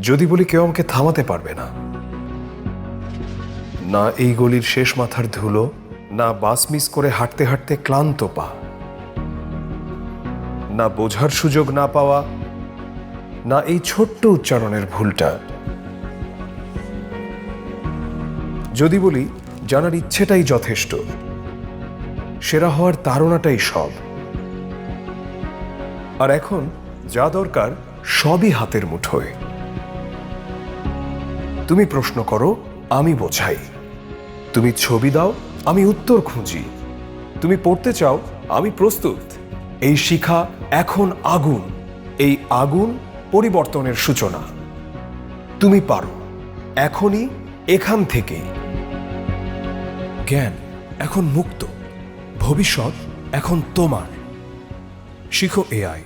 যদি বলি কেউ আমাকে থামাতে পারবে না। না এই গলির শেষ মাথার ধুলো, না বাস মিস করে হাঁটতে হাঁটতে ক্লান্ত পা। না বোঝার সুযোগ না পাওয়া, না এই ছোট্ট উচ্চারণের ভুলটা। যদি বলি জানার ইচ্ছেটাই যথেষ্ট, সেরা হওয়ার তাড়নাটাই সব। আর এখন যা দরকার সবই হাতের মুঠোয়। তুমি প্রশ্ন করো, আমি বোঝাই। তুমি ছবি দাও, আমি উত্তর খুঁজি। তুমি পড়তে চাও, আমি প্রস্তুত। এই শিখা এখন আগুন, এই আগুন পরিবর্তনের সূচনা। তুমি পারো, এখনই এখান থেকেই জ্ঞান এখন মুক্ত, ভবিষ্যৎ এখন তোমার। শিখো এআই।